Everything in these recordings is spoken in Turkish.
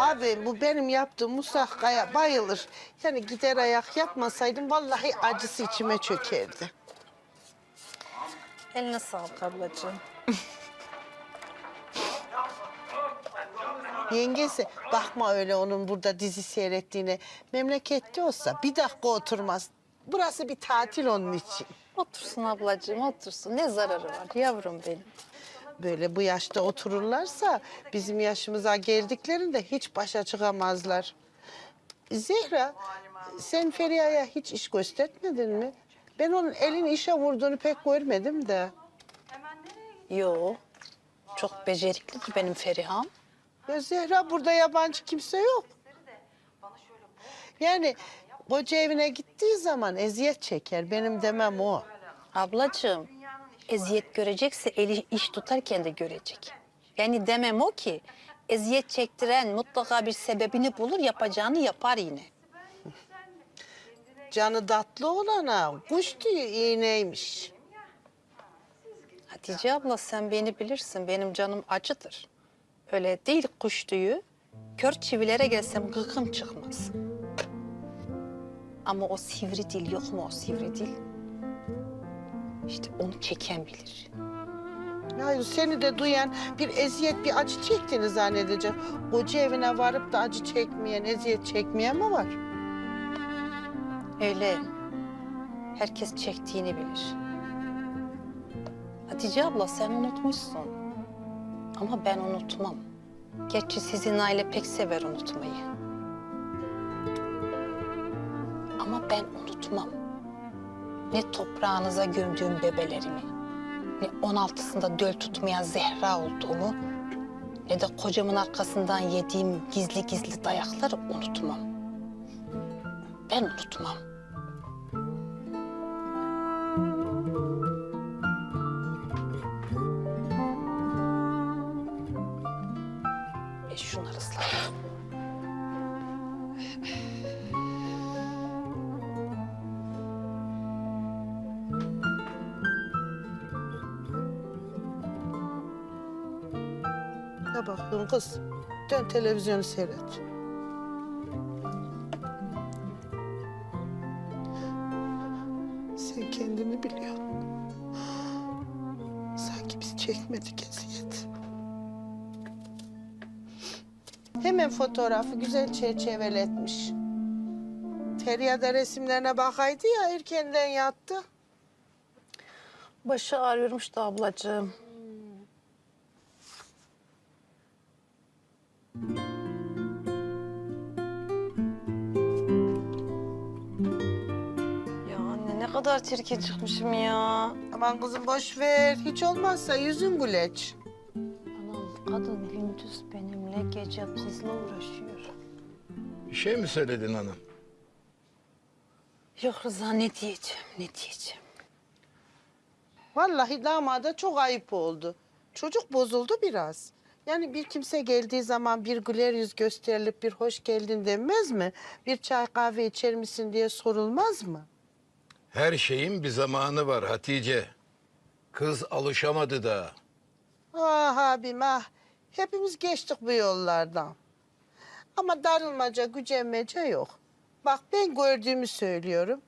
Abi bu benim yaptığım musakkaya bayılır. Yani gider ayak yapmasaydım vallahi acısı içime çökerdi. Eline sağlık ablacığım. Yengesi bakma öyle onun burada dizi seyrettiğine. Memlekette olsa bir dakika oturmaz. Burası bir tatil onun için. Otursun ablacığım otursun. Ne zararı var yavrum benim. Böyle bu yaşta otururlarsa bizim yaşımıza geldiklerinde hiç başa çıkamazlar. Zehra, sen Feriha'ya hiç iş göstermedin mi? Ben onun elin işe vurduğunu pek görmedim de. Yo. Çok beceriklidir benim Feriha'm. Ya Zehra burada yabancı kimse yok. Yani koca evine gittiği zaman eziyet çeker. Benim demem o. Ablacığım eziyet görecekse eli iş tutarken de görecek. Yani demem o ki eziyet çektiren mutlaka bir sebebini bulur yapacağını yapar yine. Canı tatlı olana kuş tüyü iğneymiş. Hatice abla sen beni bilirsin benim canım acıdır. Öyle değil kuş tüyü. Kör çivilere gelsem gıkım çıkmaz. Ama o sivri dil yok mu o sivri dil? İşte onu çeken bilir. Ya seni de duyan bir eziyet, bir acı çektiğini zannedecek. Koca evine varıp da acı çekmeyen, eziyet çekmeyen mi var? Öyle. Herkes çektiğini bilir. Hatice abla sen unutmuşsun. Ama ben unutmam. Gerçi sizin aile pek sever unutmayı. Ama ben unutmam. Ne toprağınıza gömdüğüm bebelerimi, ne on altısında döl tutmayan Zehra olduğumu, ne de kocamın arkasından yediğim gizli gizli dayakları unutmam. Ben unutmam. E şunları ıslat. Ne bakıyorsun kız? Dön televizyonu seyret. Sen kendini biliyorsun. Sanki biz çekmedik eziyet. Hemen fotoğrafı güzel çerçeveletmiş. Ferya'da resimlerine bakaydı ya erkenden yattı. Başı ağrıyormuş da ablacığım. Kadar çirkin çıkmışım ya. Aman kızım boş ver. Hiç olmazsa yüzün güleç. Anam kadın gündüz benimle gece kızla uğraşıyor. Bir şey mi söyledin hanım? Yok Rıza ne diyeceğim ne diyeceğim. Vallahi damada çok ayıp oldu. Çocuk bozuldu biraz. Yani bir kimse geldiği zaman bir güler yüz gösterilip bir hoş geldin denmez mi? Bir çay kahve içer misin diye sorulmaz mı? Her şeyin bir zamanı var Hatice. Kız alışamadı da. Ah abim ah. Hepimiz geçtik bu yollardan. Ama darılmaca, gücenmece yok. Bak ben gördüğümü söylüyorum.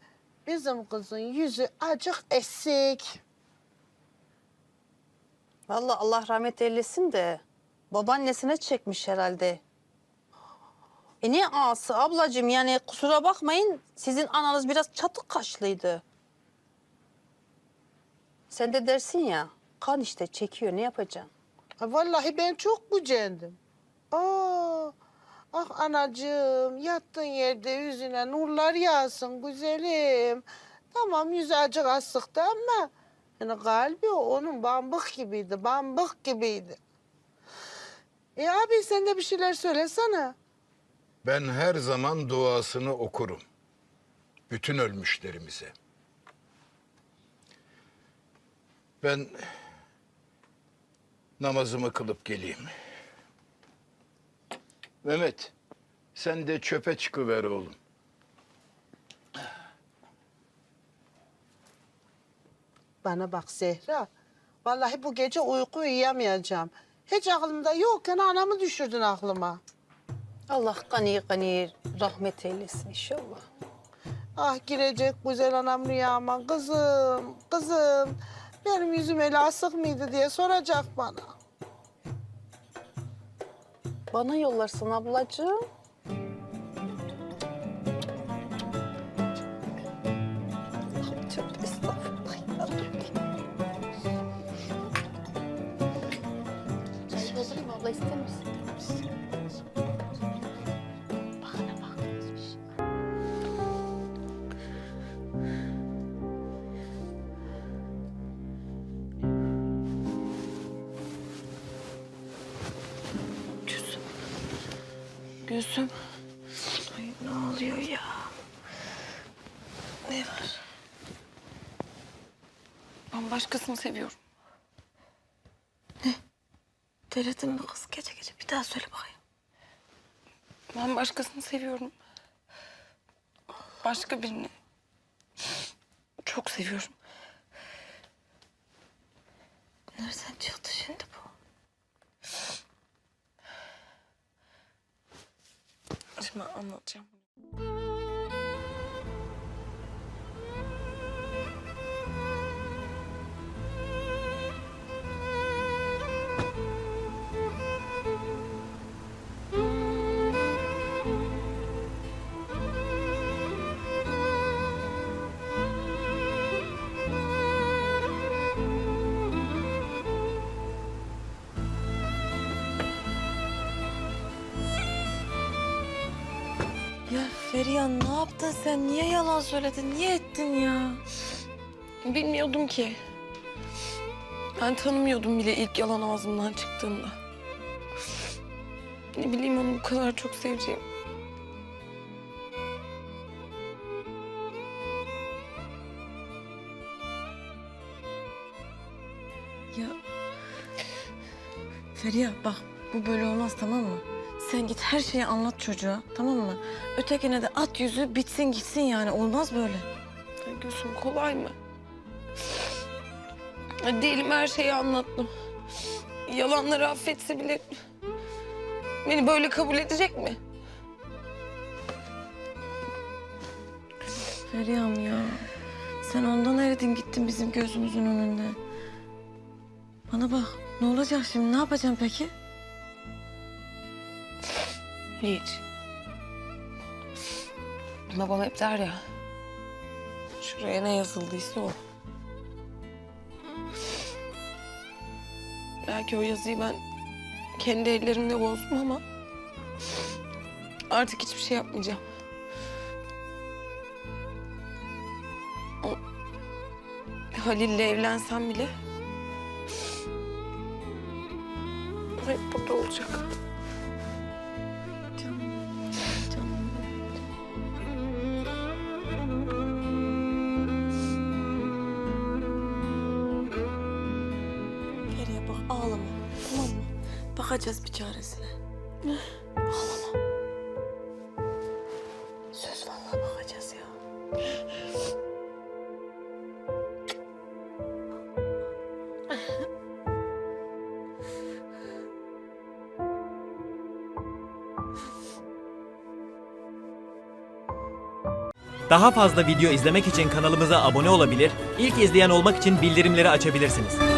Bizim kızın yüzü acık esik. Vallahi Allah rahmet eylesin de babaannesine çekmiş herhalde. E ne ağası ablacığım yani kusura bakmayın sizin ananız biraz çatık kaşlıydı. Sen de dersin ya kan işte çekiyor ne yapacaksın? Ha, vallahi ben çok gücendim. Aa, ah anacığım yattığın yerde yüzüne nurlar yağsın güzelim. Tamam yüzü acık asıktı ama yani kalbi onun bambık gibiydi, bambık gibiydi. E abi sen de bir şeyler söylesene. Ben her zaman duasını okurum. Bütün ölmüşlerimize. Ben namazımı kılıp geleyim. Mehmet, sen de çöpe çıkıver oğlum. Bana bak Zehra. Vallahi bu gece uyku uyuyamayacağım. Hiç aklımda yokken anamı düşürdün aklıma. Allah gani gani rahmet eylesin inşallah. Ah girecek güzel anam rüyama. Kızım, kızım. Benim yüzüm eli asık mıydı diye soracak bana. Bana yollarsın ablacığım. Gülsüm. Ay ne oluyor ya? Ne var? Ben başkasını seviyorum. Ne? Delirdin mi kız gece gece? Bir daha söyle bakayım. Ben başkasını seviyorum. Başka birini. Çok seviyorum. Nereden çıktı şimdi Şimdi anlatacağım. Ya Feriha ne yaptın sen? Niye yalan söyledin? Niye ettin ya? Bilmiyordum ki. Ben tanımıyordum bile ilk yalan ağzımdan çıktığında. Ne bileyim onu bu kadar çok seveceğim. Ya Feriha bak bu böyle olmaz tamam mı? Sen git her şeyi anlat çocuğa tamam mı? Ötekine de at yüzü bitsin gitsin yani olmaz böyle. Gülsüm kolay mı? Diyelim her şeyi anlattım. Yalanları affetse bile beni böyle kabul edecek mi? Feriha'm ya. Sen ondan eridin gittin bizim gözümüzün önünde. Bana bak ne olacak şimdi ne yapacaksın peki? Hiç. Babam hep der ya. Şuraya ne yazıldıysa o. Belki o yazıyı ben kendi ellerimle bozdum ama artık hiçbir şey yapmayacağım. Halil'le evlensem bile hep burada olacak. Bak ağlama tamam mı? Bakacağız bir çaresine. ağlama. Söz vallahi bakacağız ya. Daha fazla video izlemek için kanalımıza abone olabilir, ilk izleyen olmak için bildirimleri açabilirsiniz.